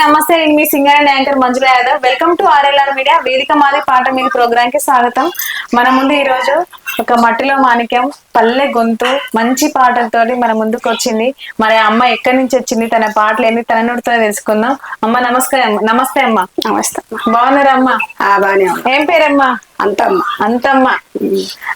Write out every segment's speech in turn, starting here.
నమస్తే. నేను మీ singer and anchor Manjula Yadav. Welcome to RLR media వేదిక మాది పాట మీద ప్రోగ్రామ్కి స్వాగతం. మన ముందు ఈ రోజు ఒక మట్టిలో మాణిక్యం పల్లె గొంతు మంచి పాటలతోటి మన ముందుకు వచ్చింది మరి అమ్మ ఎక్కడి నుంచి వచ్చింది? తన పాటలు ఏంది తన నోటితో తెలుసుకుందాం. అమ్మ నమస్కారం నమస్తే అమ్మ. నమస్తే బాగున్నారా అమ్మ? ఏం పేరమ్మా? అంతమ్మ. అంతమ్మ.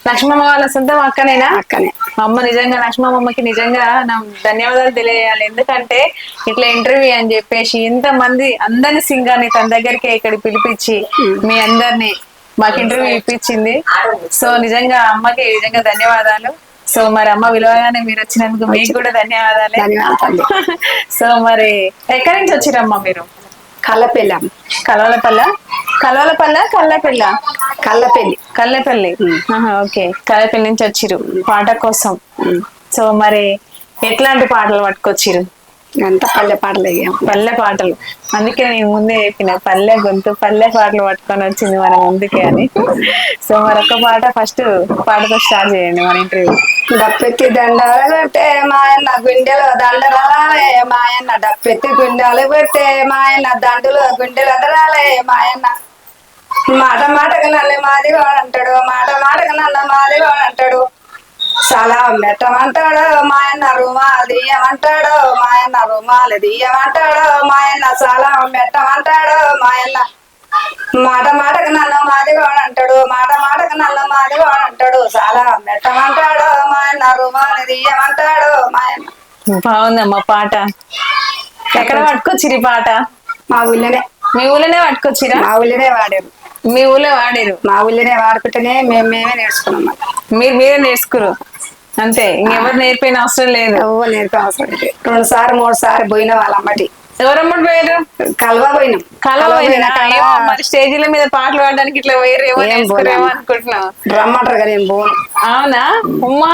లక్ష్మమ్మ వాళ్ళ సొంతం అక్కనేనా? అక్కనే. అమ్మ నిజంగా లక్ష్మమ్మకి నిజంగా నా ధన్యవాదాలు తెలియాలి. ఎందుకంటే ఇట్లా ఇంటర్వ్యూ అని చెప్పేసి ఇంత మంది అందరిని సింగాన్ని తన దగ్గరికి ఇక్కడ పిలిపించి మీ అందరిని మాకు ఇంటర్వ్యూ ఇప్పించింది. సో నిజంగా అమ్మకి నిజంగా ధన్యవాదాలు. సో మరి అమ్మ విలువగానే మీరు వచ్చినందుకు మీకు కూడా ధన్యవాదాలే. సో మరి ఎక్కడి నుంచి వచ్చిరమ్మా మీరు? కళ్ళపెల్లి అమ్మ కలవలపల్ల? కలవలపల్ల కల్లపల్ల? కల్లెపల్లి. ఆహా, ఓకే. కల్లెపల్లి నుంచి వచ్చిరు పాట కోసం. సో మరి ఎట్లాంటి పాటలు పట్టుకొచ్చిరు? అంత పల్లె పాటలు అయ్యాం పల్లె పాటలు. అందుకే నేను ముందే చెప్పిన పల్లె గొంతు పల్లె పాటలు పట్టుకొని వచ్చింది మన ముందుకే అని. సో మరొక పాట ఫస్ట్ పాటతో స్టార్ట్ చేయండి మన ఇంటర్వ్యూ. డప్పెత్తి దండాలు పెట్టే మాయన్న గుండెలో దండరాలే మాయన్న డప్పెత్తి గుండెలు పెట్టే మాయన్న దండులో గుండెలు అదరాలే మాయన్న. మాట మాటకు నన్ను మాదిగో అంటాడు మాట మాటకు నన్ను మాదిగో అంటాడు. చాలా మెట్టమంటాడు మాయన్న రుమాలు తీయమంటాడు మాయన్న రుమాలు తీయమంటాడు మాయన్న చాలా మెట్టమంటాడు మాయన్న. మాట మాటకు నన్ను మాదిగోడు అంటాడు మాట మాటకు నన్ను మాదిగోడు అంటాడు చాలా మెట్టమంటాడు మాయన్న రుమాలు తీయమంటాడు మాయన్న. బాగుందమ్మా పాట. ఎక్కడ పట్టుకొచ్చిరు పాట? మా ఊళ్ళోనే. మీ ఊళ్ళోనే పట్టుకొచ్చిరా మా ఊళ్ళోనే వాడారు. మీ ఊళ్ళో వాడిరు? మా ఊళ్ళోనే వాడుకుంటేనే మేము మేమే నేర్చుకున్నాం మీరు మీరే నేర్చుకురు అంతే ఇంకెవరు నేర్పిన అవసరం లేదు. ఎవ్వ నేర్పే అవసరం లేదు. రెండు సార్లు మూడు సార్లు పోయిన వాళ్ళ అమ్మటి. ఎవరమ్మటి పోయారు కలవ పోయినాం. కలవ పోయిన? ఏమో మరి స్టేజీల మీద పాటలు పాడడానికి ఇట్లా వేరు ఏమో. అనుకుంటున్నావు? రమ్మంటారు కదా నేను పోను. అవునా? ఉమ్మా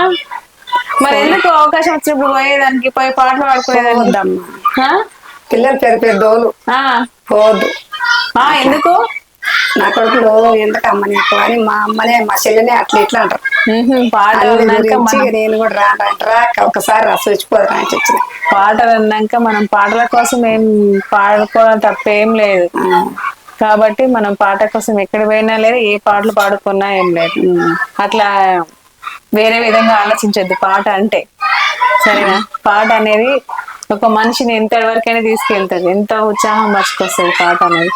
మరి ఎందుకు అవకాశం వచ్చినప్పుడు పోయేదానికి? పోయి పాటలు ఆ? పిల్లలు పెద్ద పెద్దోళ్ళు. పోవద్దు ఆ, ఎందుకు? నా కొడుకులు ఎందుకు అమ్మ నీకు అని మా అమ్మనే మా చెల్లెనే అట్లా ఇట్లా అంటారు. నేను కూడా రా ఒకసారి రా చచ్చిపోదు అని వచ్చిన పాటలు అన్నాక మనం పాటల కోసం ఏం పాడుకోవడం తప్పేం లేదు. కాబట్టి మనం పాట కోసం ఎక్కడ పోయినా లేదు ఏ పాటలు పాడుకున్నా ఏం లేదు. అట్లా వేరే విధంగా ఆలోచించొద్దు పాట అంటే. సరేనా? పాట అనేది ఒక మనిషిని ఎంత వరకైనా తీసుకెళ్తుంది. ఎంత ఉత్సాహం మర్చిపోస్తుంది పాట అనేది.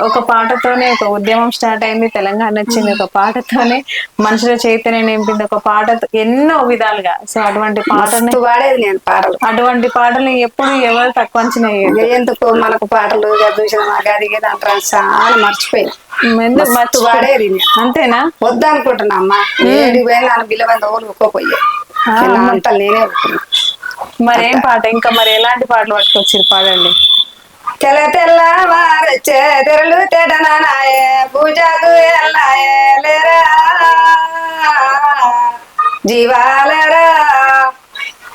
ఒక పాటతోనే ఒక ఉద్యమం స్టార్ట్ అయింది తెలంగాణ వచ్చింది ఒక పాటతోనే మనుషుల చైతన్యం నింపింది ఒక పాటతో ఎన్నో విధాలుగా. సో అటువంటి పాటని మస్తు వాడేది నేను పాటలు. అటువంటి పాటలు ఎప్పుడు ఎవరు తక్కువ అంచనా ఎందుకు మనకు పాటలు చూసిన ఇది అంటారు చాలా మర్చిపోయినా. మర్చిపో- వాడేది అంతేనా? వద్దనుకుంటున్నా అమ్మా. ఏడికి పోయి నన్ను బిల్లబంద ఊరు ఒక్కోపోయే అంతా నేనే. మరేం పాట? ఇంకా మరి ఎలాంటి పాటలు పట్టుకొచ్చారు? పాడండి. తెల్ల తెల్ల వారొచ్చే తెరలు తెడనాయే పూజకు ఎల్లాయే లేరా. జీవాలరా.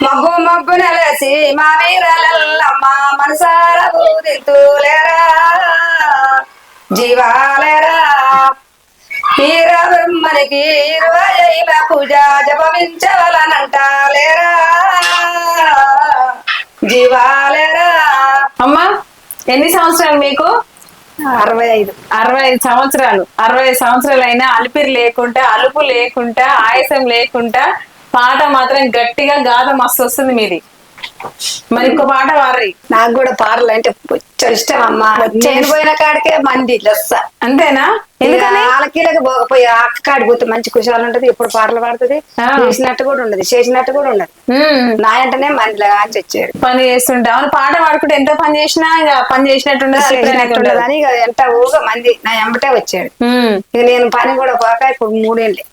మబ్బు మబ్బు నెలసి మా వీరలల్లమ్మ మనసార బూదింతులేరా జీవాలరా. హీర బ్రహ్మనికి ఇరవై పూజ జపమించవలనంట ఎన్ని సంవత్సరాలు మీకు? అరవై ఐదు. అరవై ఐదు సంవత్సరాలు. అరవై ఐదు సంవత్సరాలు అయినా అలిపిరి లేకుండా అలుపు లేకుండా ఆయాసం లేకుండా పాట మాత్రం గట్టిగా గాథ మస్తు వస్తుంది మీది. మరి ఇంకో పాట వారి నాకు కూడా పాటలు అంటే ఇష్టం అమ్మా. నేను పోయిన కాడికే మంది లెస్స. అంతేనా? వాళ్ళకిలకి పోకపోయి అక్క కాడికి పోతే మంచి కుశాలు ఉంటది ఎప్పుడు పాటలు పాడుతుంది. చేసినట్టు కూడా ఉండదు చేసినట్టు కూడా ఉండదు. నా వెంటనే మందిలా అని వచ్చాడు పని చేస్తుంటా. అవును పాట పాడుకుంటే ఎంత పని చేసినా ఇక పని అలిపినట్టు ఉండదు అని ఎంత ఊగా మంది నా ఎంబటే వచ్చాడు. ఇక నేను పని కూడా పోక ఇప్పుడు మూడేళ్ళే.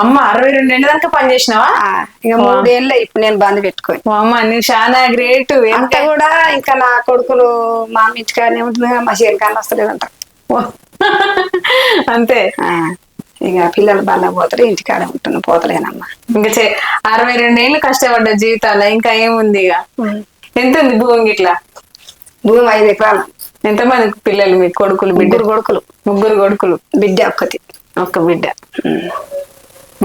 అమ్మ అరవై రెండు ఏళ్ళ దాకా పని చేసినావా? ఇక మూడేళ్ళే ఇప్పుడు నేను బంద్ పెట్టుకొని. అమ్మ నువ్వు చాలా గ్రేట్ అంత కూడా ఇంకా నా కొడుకులు మా అమ్మ ఇంటికాడనే ఉంటుంది మా చేరికాన్ని వస్తలేదంట. అంతే. ఇక పిల్లలు బాగా పోతారు ఇంటికాడే ఉంటున్నా పోతలేనమ్మా. ఇంకా చే అరవై రెండు ఏళ్ళు కష్టపడ్డ జీవితాలు ఇంకా ఏముంది ఇక? ఎంత ఉంది భూమి ఇట్లా భూమి ఐదు ఎకరాలు. ఎంతమంది పిల్లలు మీ కొడుకులు బిడ్డ? కొడుకులు. ముగ్గురు కొడుకులు. బిడ్డ ఒక్కతి. ఒక్క బిడ్డ.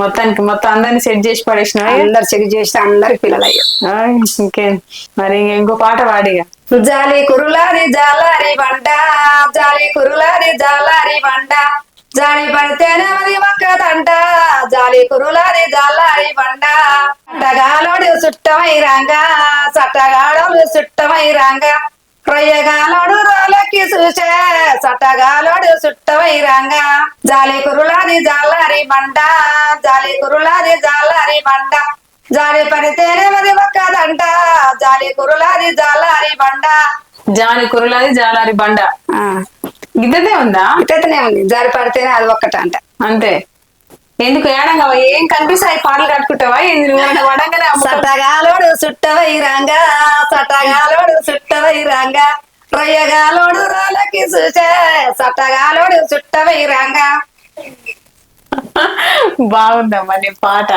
మొత్తానికి మొత్తం అందరిని సెట్ చేసి పడేసినావా అందరు చెక్ చేసి అందరికి పిల్లలు అయ్యారు ఇంకేం. మరి ఇంకో పాట పాడిగా జాలి కురులాది జాలారి బండ జాలి కురులాది జాలారి బండ జాలి పడితేనే అది ఒక్కదంట జాలి కురులాది జాలారి బండ. సట్టగాలోడు సుట్టమై రంగా సట్టగాలోడు సుట్టమై రంగా. రొయ్యగాలోడు రోలకి చూసే సట్టగాలోడు సుట్టమై రంగా. జాలి కురులాది జాలారి బండ జాలి కురులాది జాలారి బండ జాలి పడితేనే అది ఒక్కదంట జాలి కురులాది జాలారి బండ జాలి కురులాది జాలారి బండ. గిద్దదే ఉందా? ఇట్టనే ఉంది. జాలి పడితేనే అది ఒక్కటంట. అంతే. ఎందుకు ఏడంగా ఏం కనిపిస్తాయి? పాటలు కట్టుకుంటావా? సట్టగాలోడు సుట్టవై రంగా సట్టగాలోడు సుట్టవై రంగా రొయ్యగాలోడు రోలకి చూసే సట్టగాలోడు సుట్టవై రంగా. బాగుందమ్మా నీ పాట.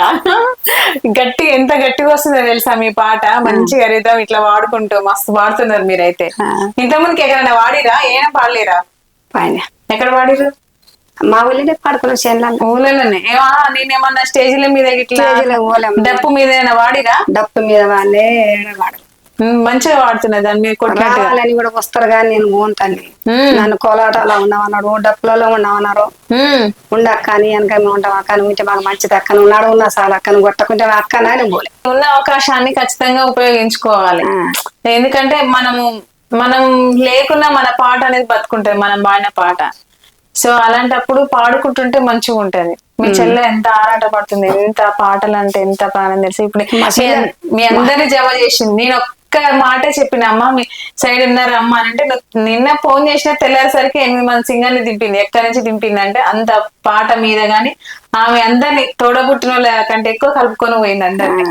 గట్టి ఎంత గట్టిగా వస్తుందో తెలుసా మీ పాట? మంచిగా రిధం ఇట్లా వాడుకుంటూ మస్తు పాడుతున్నారు మీరైతే. ఇంతకుముందుకి ఎక్కడైనా వాడిరా? ఏం పాడలేరా? పైన ఎక్కడ వాడిరు మా ఊళ్ళో పడుకున్న చేనులలో ఊళ్ళలోనే ఏమా నేనేమన్నా స్టేజ్ల మీద ఇట్లా స్టేజ్లో డప్పు మీద ఏమైనా వాడిరా? డప్పు మీద వాళ్ళే ఉమ్, మంచిగా వాడుతున్నా దాని మీద కొట్టినట్టుగా. రావాలని కూడా వస్తారు కానీ నేను ఉమ్, నన్ను కోలాటాలో ఉన్నామన్నాడు డప్పులలో ఉన్నామన్నారు ఉమ్, ఉండక్క అని వెనక మేము ఉంటాం. అక్క నువ్వు ఉంటే మాకు మంచిది అక్క. నువ్వు నడు ఉన్నా చాలు అక్క. నువ్వు కొట్టకుంటే అక్క అని పోలే. ఉన్న అవకాశాన్ని ఖచ్చితంగా ఉపయోగించుకోవాలి. ఆ. ఎందుకంటే మనము మనం లేకున్నా మన పాట అనేది బతుకుంటది. మనం పాడిన పాట. సో అలాంటప్పుడు పాడుకుంటుంటే మంచిగా ఉంటది. మీ చెల్లె ఎంత ఆరాట పడుతుంది ఎంత పాటలు అంటే ఎంత ప్రాణం తెలుసు. ఇప్పుడు మా మీ చెల్లె- అన్- మీ అందరి జమ చేసింది. నేను ఒక్క మాటే చెప్పిన అమ్మ మీ సైడ్ ఉన్నారు అమ్మ అని అంటే నిన్న ఫోన్ చేసిన తెల్లారేసరికి ఎనిమిది మంది సింగర్ని దింపింది. ఎక్కడి నుంచి దింపింది? అంటే అంత పాట మీద గాని ఆమె అందరిని తోడబుట్టిన వాళ్ళ కంటే ఎక్కువ కలుపుకొని పోయింది అందరిని.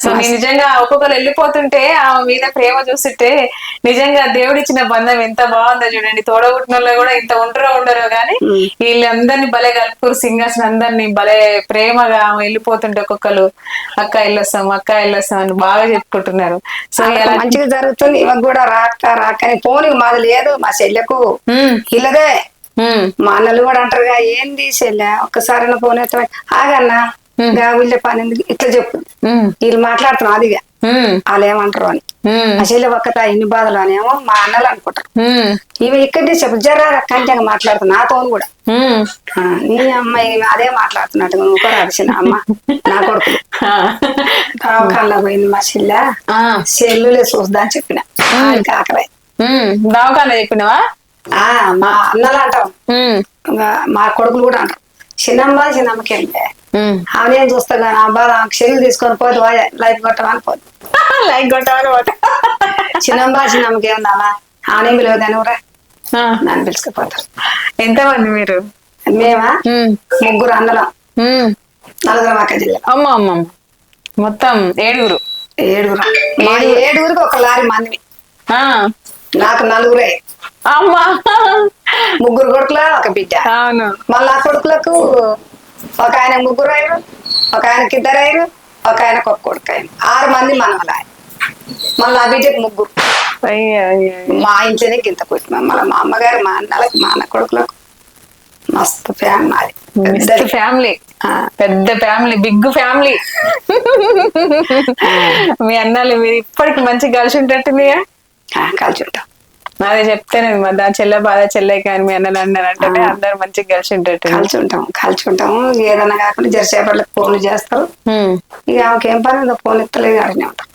సో నేను నిజంగా ఒక్కొక్కరు వెళ్ళిపోతుంటే ఆమె మీద ప్రేమ చూస్తుంటే నిజంగా దేవుడు ఇచ్చిన బంధం ఎంత బాగుందో చూడండి. తోడబుట్టిన వాళ్ళు కూడా ఇంత ఉండరో ఉండరో గానీ వీళ్ళందరినీ భలే కలుపుకురు సింగర్స్ అందరినీ భలే ప్రేమగా ఆమె వెళ్ళిపోతుంటే ఒక్కొక్కరు. అక్క వెళ్ళొస్తాం అక్క వెళ్ళొస్తాం అని బాగా చెప్పుకుంటున్నారు. సో మంచిగా జరుగుతుంది. ఇవ్వకు కూడా రాక రాక పోనీ మాది లేదు మా చెల్లెకు ఉమ్, ఇల్లదే. ఉమ్, మా అన్నలు కూడా అంటారుగా ఏంది చెల్లె? ఒక్కసారి ఫోన్ ఎత్త ఆగన్నా వీళ్ళ పని ఎందుకు? ఇట్లా చెప్పు. వీళ్ళు మాట్లాడుతున్నాం అదిగా వాళ్ళు ఏమంటారు అని. చెల్లె ఒక్కట ఇన్ని బాధలు అనేమో మా అన్నలు అనుకుంటారు. ఇవి ఇక్కడి చెప్పు జర్రా కంటంగా మాట్లాడుతున్నా నాతో కూడా. నీ అమ్మాయి అదే మాట్లాడుతున్నట్టు. నువ్వు కూడా అడిచిన అమ్మ నా కొడుకు. దవాఖానలో పోయింది మా చెల్లె. సెల్లులే చూద్దా అని చెప్పిన. ఉమ్, దవాఖాన చెప్పినవా? ఆ మా అన్నలు అంటాం మా కొడుకులు కూడా అంటారు. చిన్నమ్మ చిన్నమ్మకి ఉమ్. ఆమె ఏం చూస్తా కానీ అబ్బా ఆమెకు చెల్లి తీసుకొని పోదు లైఫ్ కొట్టమని పోదు లైక్ కొట్టాలన్నమాట చిన్నమ్మ చిన్నమ్మకి ఏముందా ఆమె పిలవదని కూడా నన్ను పిలుచుకుపోతారు ఎంతమంది మీరు? మేమా? ముగ్గురు అన్నలం. ఉమ్. నలుగురం అక్క జిల్లా అమ్మ అమ్మ. మొత్తం ఏడుగురు. ఏడుగురు. మా ఏడుగురికి ఒక లారీ మంది. నాకు నలుగురే. అమ్మ. ముగ్గురు కొడుకుల ఒక బిడ్డ. అవును. మళ్ళా కొడుకులకు ఒక ఆయన ముగ్గురు అయ్యారు ఒక ఆయనకి ఇద్దరు అయ్యారు ఒక ఆయనకు ఒక కొడుకు అయ్యారు ఆరు మంది మనవల మళ్ళీ ఆ బిడ్డకు ముగ్గురు. మా ఇంట్లోనే గింత కుటుంబం మళ్ళీ మా అమ్మగారు మా అన్నలకు మా అన్న కొడుకులకు మస్తు ఫ్యామిలీ ఆ. పెద్ద ఫ్యామిలీ బిగ్ ఫ్యామిలీ మీ అన్నలు మీరు ఇప్పటికి మంచి కలిసి ఉంటట్టుందిగా ఆ, కలిసి ఉంటాం అదే చెప్తాను మరి దాని చెల్లె బాధ చెల్లె కానీ మీ అన్నలు అన్నారు అంటే అందరు మంచిగా కలిసి ఉంటట్టు కలిసి ఉంటాం కలిసి ఉంటాం ఏదైనా కాకుండా జరసేపట్లకు ఫోన్లు చేస్తారు. ఇక ఆమెకి ఏం పని ఉందో ఫోన్ ఎత్తలేదు అడిగిన ఉంటాం.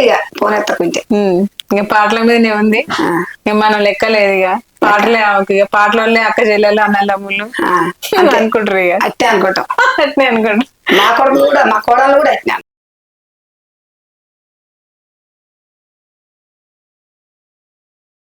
ఇక ఫోన్ ఎత్తకుంటే. ఇక పాటల మీదనే ఉంది. ఇక మనం లెక్కలేదు ఇక. పాటలే ఆమెకి ఇక. పాటలే అక్క చెల్లెలు అన్నలమ్ములు అనుకుంటారు ఇక. అట్టే అనుకుంటాం. అట్నే అనుకుంటారు. మా కొడుకు కూడా మా కోడలు కూడా అట్నే